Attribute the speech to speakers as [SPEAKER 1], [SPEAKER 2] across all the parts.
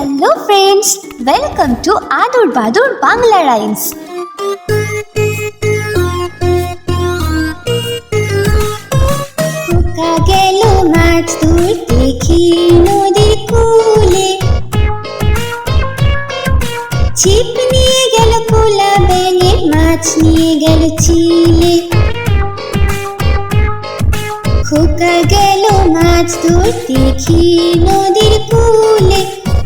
[SPEAKER 1] Hello friends welcome to Adur Badur Bangla rhymes খোকা গেল মাছ ধরতে ক্ষীর নদীর কূলে। ছিপ নিয়ে গেল কোলা ব্যাঙে মাছ নিয়ে গেল চিলে। খোকা গেল মাছ ধরতে ক্ষীর নদীর কূলে।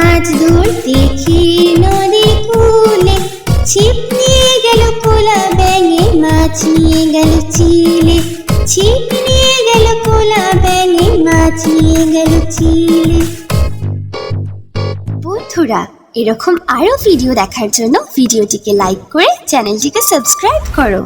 [SPEAKER 1] মাছ ধরতে ক্ষীর নদী কূলে ছিপ নিয়ে গেল কোলা ব্যাঙে, মাছ নিয়ে গেল চিলে। ছিপ নিয়ে গেল কোলা ব্যাঙে, মাছ নিয়ে গেল চিলে। বন্ধুরা, এরকম আরও ভিডিও দেখার জন্য ভিডিওটিকে লাইক করে চ্যানেলটিকে সাবস্ক্রাইব করো।